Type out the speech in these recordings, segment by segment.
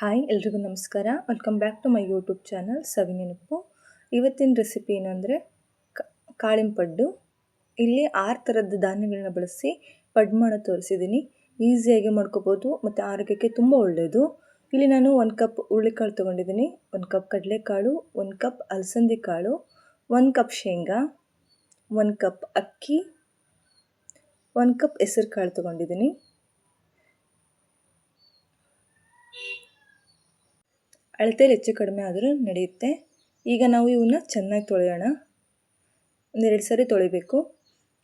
Hi, ಎಲ್ರಿಗೂ ನಮಸ್ಕಾರ. Welcome back to my YouTube channel Savinenapu ಇವತ್ತಿನ ರೆಸಿಪಿ ಏನಂದರೆ ಕಾಳಿಂಪಡ್ಡು ಇಲ್ಲಿ ಆರು ಥರದ ಧಾನ್ಯಗಳನ್ನ ಬಳಸಿ ಪಡ್ ಮಾಡೋ ತೋರಿಸಿದ್ದೀನಿ ಈಸಿಯಾಗಿ ಮಾಡ್ಕೋಬೋದು, ಮತ್ತು ಆರೋಗ್ಯಕ್ಕೆ ತುಂಬ ಒಳ್ಳೆಯದು ಇಲ್ಲಿ ನಾನು ಒಂದು ಕಪ್ ಹುರುಳಿಕಾಳು ತೊಗೊಂಡಿದ್ದೀನಿ ಒಂದು ಕಪ್ ಕಡಲೆಕಾಳು, ಒಂದು ಕಪ್ ಅಲಸಂದಿ ಕಾಳು, ಒಂದು ಕಪ್ ಶೇಂಗಾ, ಒಂದು ಕಪ್ ಅಕ್ಕಿ, ಒಂದು ಕಪ್ ಹೆಸರು ಕಾಳು ತೊಗೊಂಡಿದ್ದೀನಿ ಅಳತೆಯಲ್ಲಿ ಹೆಚ್ಚು ಕಡಿಮೆ ಆದರೂ ನಡೆಯುತ್ತೆ. ಈಗ ನಾವು ಇವನ್ನ ಚೆನ್ನಾಗಿ ತೊಳೆಯೋಣ. ಒಂದೆರಡು ಸರಿ ತೊಳಿಬೇಕು.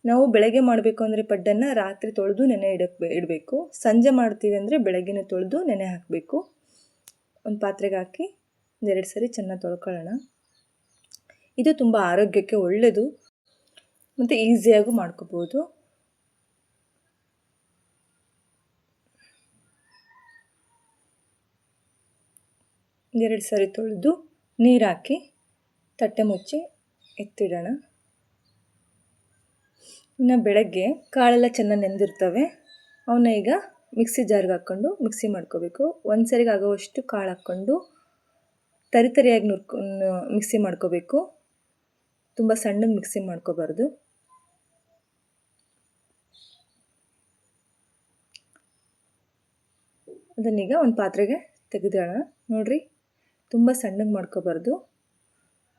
ನಾವು ಬೆಳಗ್ಗೆ ಮಾಡಬೇಕು ಅಂದರೆ ಪಡ್ಡನ್ನು ರಾತ್ರಿ ತೊಳೆದು ನೆನೆ ಇಡಕ್ಕೆ ಇಡಬೇಕು. ಸಂಜೆ ಮಾಡ್ತೀವಿ ಅಂದರೆ ಬೆಳಗ್ಗೆ ತೊಳೆದು ನೆನೆ ಹಾಕಬೇಕು. ಒಂದು ಪಾತ್ರೆಗೆ ಹಾಕಿ ಒಂದೆರಡು ಸರಿ ಚೆನ್ನಾಗಿ ತೊಳ್ಕೊಳ್ಳೋಣ. ಇದು ತುಂಬ ಆರೋಗ್ಯಕ್ಕೆ ಒಳ್ಳೆಯದು ಮತ್ತು ಈಸಿಯಾಗೂ ಮಾಡ್ಕೋಬೋದು. ಎರಡು ಸರಿ ತೊಳೆದು ನೀರು ಹಾಕಿ ತಟ್ಟೆ ಮುಚ್ಚಿ ಎತ್ತಿಡೋಣ. ಇನ್ನು ಬೆಳಗ್ಗೆ ಕಾಳೆಲ್ಲ ಚೆನ್ನಾಗಿ ನೆಂದಿರ್ತವೆ. ಅವನ್ನ ಈಗ ಮಿಕ್ಸಿ ಜಾರ್ಗೆ ಹಾಕ್ಕೊಂಡು ಮಿಕ್ಸಿ ಮಾಡ್ಕೋಬೇಕು. ಒಂದು ಸರಿಗೆ ಆಗೋವಷ್ಟು ಕಾಳು ಹಾಕ್ಕೊಂಡು ತರಿ ತರಿಯಾಗಿ ನುರ್ಕೊ ಮಿಕ್ಸಿ ಮಾಡ್ಕೋಬೇಕು. ತುಂಬ ಸಣ್ಣಗೆ ಮಿಕ್ಸಿ ಮಾಡ್ಕೋಬಾರ್ದು. ಅದನ್ನೀಗ ಒಂದು ಪಾತ್ರೆಗೆ ತೆಗೆದಿಡೋಣ ನೋಡಿರಿ. ತುಂಬ ಸಣ್ಣಗೆ ಮಾಡ್ಕೋಬಾರ್ದು.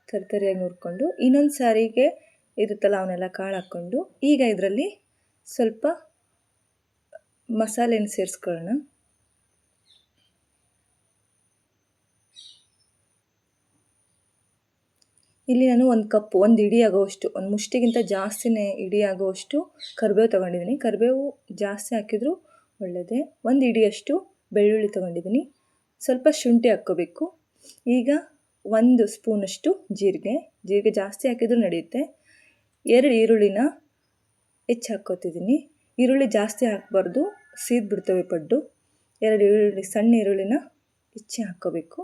ತರಿತರಿಯಾಗಿ ನೋಡಿಕೊಂಡು ಇನ್ನೊಂದು ಸಾರಿಗೆ ಇರುತ್ತಲ್ಲ, ಅವನ್ನೆಲ್ಲ ಕಾಳು ಹಾಕ್ಕೊಂಡು ಈಗ ಇದರಲ್ಲಿ ಸ್ವಲ್ಪ ಮಸಾಲೆನ ಸೇರಿಸ್ಕೊಳ್ಳೋಣ. ಇಲ್ಲಿ ನಾನು ಒಂದು ಕಪ್ ಒಂದು ಇಡಿ ಆಗೋವಷ್ಟು, ಒಂದು ಮುಷ್ಟಿಗಿಂತ ಜಾಸ್ತಿನೇ ಇಡಿ ಆಗೋವಷ್ಟು ಕರಿಬೇವು ತೊಗೊಂಡಿದ್ದೀನಿ. ಕರಿಬೇವು ಜಾಸ್ತಿ ಹಾಕಿದರೂ ಒಳ್ಳೆಯದೇ ಒಂದು ಇಡಿಯಷ್ಟು ಬೆಳ್ಳುಳ್ಳಿ ತೊಗೊಂಡಿದ್ದೀನಿ. ಸ್ವಲ್ಪ ಶುಂಠಿ ಹಾಕ್ಕೋಬೇಕು. ಈಗ ಒಂದು ಸ್ಪೂನಷ್ಟು ಜೀರಿಗೆ. ಜೀರಿಗೆ ಜಾಸ್ತಿ ಹಾಕಿದರೂ ನಡೆಯುತ್ತೆ. ಎರಡು ಈರುಳ್ಳಿನ ಹೆಚ್ಚು ಹಾಕ್ಕೋತಿದ್ದೀನಿ. ಈರುಳ್ಳಿ ಜಾಸ್ತಿ ಹಾಕಬಾರ್ದು, ಸೀದ್ ಬಿಡ್ತವೆ ಪಡ್ಡು. ಎರಡು ಈರುಳ್ಳಿ, ಸಣ್ಣ ಈರುಳ್ಳಿನ ಹೆಚ್ಚಿ ಹಾಕ್ಕೋಬೇಕು.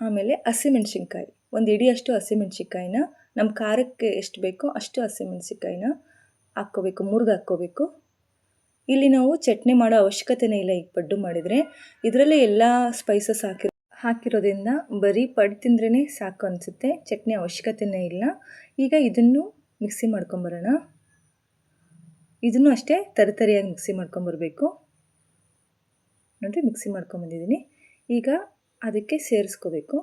ಆಮೇಲೆ ಹಸಿಮೆಣ್ಸಿನ್ಕಾಯಿ. ಒಂದು ಇಡಿಯಷ್ಟು ಹಸಿಮೆಣ್ಸಿನ್ಕಾಯಿನ ನಮ್ಮ ಖಾರಕ್ಕೆ ಎಷ್ಟು ಬೇಕೋ ಅಷ್ಟು ಹಸಿಮೆಣ್ಸಿನ್ಕಾಯಿನ ಹಾಕ್ಕೋಬೇಕು, ಮುರಿದು ಹಾಕ್ಕೋಬೇಕು. ಇಲ್ಲಿ ನಾವು ಚಟ್ನಿ ಮಾಡೋ ಅವಶ್ಯಕತೆನೇ ಇಲ್ಲ. ಈಗ ಪಡ್ಡು ಮಾಡಿದರೆ ಇದರಲ್ಲಿ ಎಲ್ಲ ಸ್ಪೈಸಸ್ ಹಾಕಿ ಹಾಕಿರೋದ್ರಿಂದ ಬರೀ ಪಡ್ಡು ತಿಂದ್ರೇ ಸಾಕು ಅನಿಸುತ್ತೆ. ಚಟ್ನಿ ಅವಶ್ಯಕತೆನೇ ಇಲ್ಲ. ಈಗ ಇದನ್ನು ಮಿಕ್ಸಿ ಮಾಡ್ಕೊಂಬರೋಣ. ಇದನ್ನು ಅಷ್ಟೇ ತರಿತರಿಯಾಗಿ ಮಿಕ್ಸಿ ಮಾಡ್ಕೊಂಬರ್ಬೇಕು. ನೋಡಿ ಮಿಕ್ಸಿ ಮಾಡ್ಕೊಂಬಂದಿದ್ದೀನಿ. ಈಗ ಅದಕ್ಕೆ ಸೇರಿಸ್ಕೋಬೇಕು.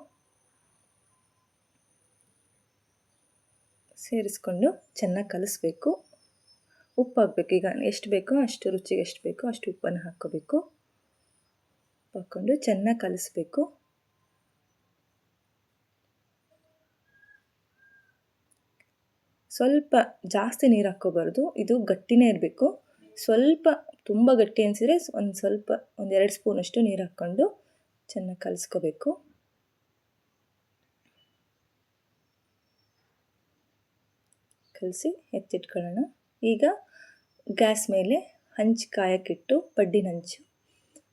ಸೇರಿಸ್ಕೊಂಡು ಚೆನ್ನಾಗಿ ಕಲಿಸ್ಬೇಕು. ಉಪ್ಪು ಹಾಕಬೇಕು ಈಗ ಎಷ್ಟು ಬೇಕೋ ಅಷ್ಟು ರುಚಿಗೆ ಎಷ್ಟು ಬೇಕೋ ಅಷ್ಟು ಉಪ್ಪನ್ನು ಹಾಕ್ಕೋಬೇಕು. ಹಾಕ್ಕೊಂಡು ಚೆನ್ನಾಗಿ ಕಲಿಸ್ಬೇಕು. ಸ್ವಲ್ಪ ಜಾಸ್ತಿ ನೀರು ಹಾಕ್ಕೋಬಾರ್ದು. ಇದು ಗಟ್ಟಿನೇ ಇರಬೇಕು. ಸ್ವಲ್ಪ ತುಂಬ ಗಟ್ಟಿ ಅನಿಸಿದ್ರೆ ಒಂದು ಸ್ವಲ್ಪ, ಒಂದು ಎರಡು ಸ್ಪೂನಷ್ಟು ನೀರು ಹಾಕ್ಕೊಂಡು ಚೆನ್ನಾಗಿ ಕಲಿಸ್ಕೋಬೇಕು. ಕಲಸಿ ಎತ್ತಿಟ್ಕೊಳ್ಳೋಣ. ಈಗ ಗ್ಯಾಸ್ ಮೇಲೆ ಹಂಚು ಕಾಯಕ್ಕಿಟ್ಟು ಪಡ್ಡಿನ ಹಂಚು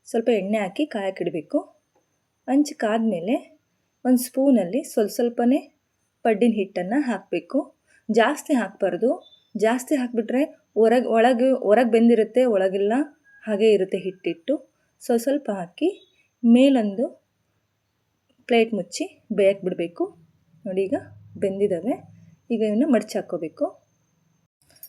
ಸ್ವಲ್ಪ ಎಣ್ಣೆ ಹಾಕಿ ಕಾಯಕ್ಕಿಡಬೇಕು. ಹಂಚು ಕಾದ್ಮೇಲೆ ಒಂದು ಸ್ಪೂನಲ್ಲಿ ಸ್ವಲ್ಪ ಸ್ವಲ್ಪನೇ ಪಡ್ಡಿನ ಹಿಟ್ಟನ್ನು ಹಾಕಬೇಕು. ಜಾಸ್ತಿ ಹಾಕಬಾರ್ದು. ಜಾಸ್ತಿ ಹಾಕಿಬಿಟ್ರೆ ಹೊರಗೆ, ಒಳಗೆ, ಹೊರಗೆ ಬೆಂದಿರುತ್ತೆ, ಒಳಗೆಲ್ಲ, ಹಾಗೆ ಇರುತ್ತೆ ಹಿಟ್ಟಿಟ್ಟು. ಸ್ವಲ್ಪ ಸ್ವಲ್ಪ ಹಾಕಿ ಮೇಲೊಂದು ಪ್ಲೇಟ್ ಮುಚ್ಚಿ ಬೇಯಕ್ಕೆ ಬಿಡಬೇಕು ನೋಡಿ ಈಗ ಬೆಂದಿದ್ದಾವೆ. ಈಗ ಇವನ್ನ ಮಡಚಿ ಹಾಕ್ಕೋಬೇಕು.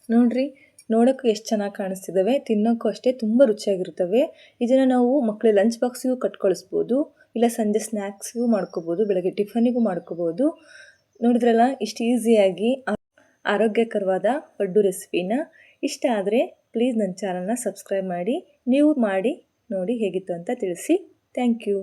ನೋಡಿರಿ ನೋಡೋಕ್ಕೂ ಎಷ್ಟು ಚೆನ್ನಾಗಿ ಕಾಣಿಸ್ತಿದ್ದಾವೆ ತಿನ್ನೋಕ್ಕೂ ಅಷ್ಟೇ ತುಂಬ ರುಚಿಯಾಗಿರ್ತವೆ ಇದನ್ನು ನಾವು ಮಕ್ಕಳು ಲಂಚ್ ಬಾಕ್ಸಿಗೂ ಕಟ್ಕೊಳಿಸ್ಬೋದು, ಇಲ್ಲ ಸಂಜೆ ಸ್ನ್ಯಾಕ್ಸ್ಗೂ ಮಾಡ್ಕೋಬೋದು, ಬೆಳಗ್ಗೆ ಟಿಫನಿಗೂ ಮಾಡ್ಕೋಬೋದು. ನೋಡಿದ್ರಲ್ಲ, ಇಷ್ಟು ಈಸಿಯಾಗಿ ಆರೋಗ್ಯಕರವಾದ ಪಡ್ಡು ರೆಸಿಪಿನ ಇಷ್ಟ ಆದರೆ ಪ್ಲೀಸ್ ನನ್ನ ಚಾನಲ್ನ ಸಬ್ಸ್ಕ್ರೈಬ್ ಮಾಡಿ, ನೀವು ಮಾಡಿ ನೋಡಿ ಹೇಗಿತ್ತು ಅಂತ ತಿಳಿಸಿ. Thank you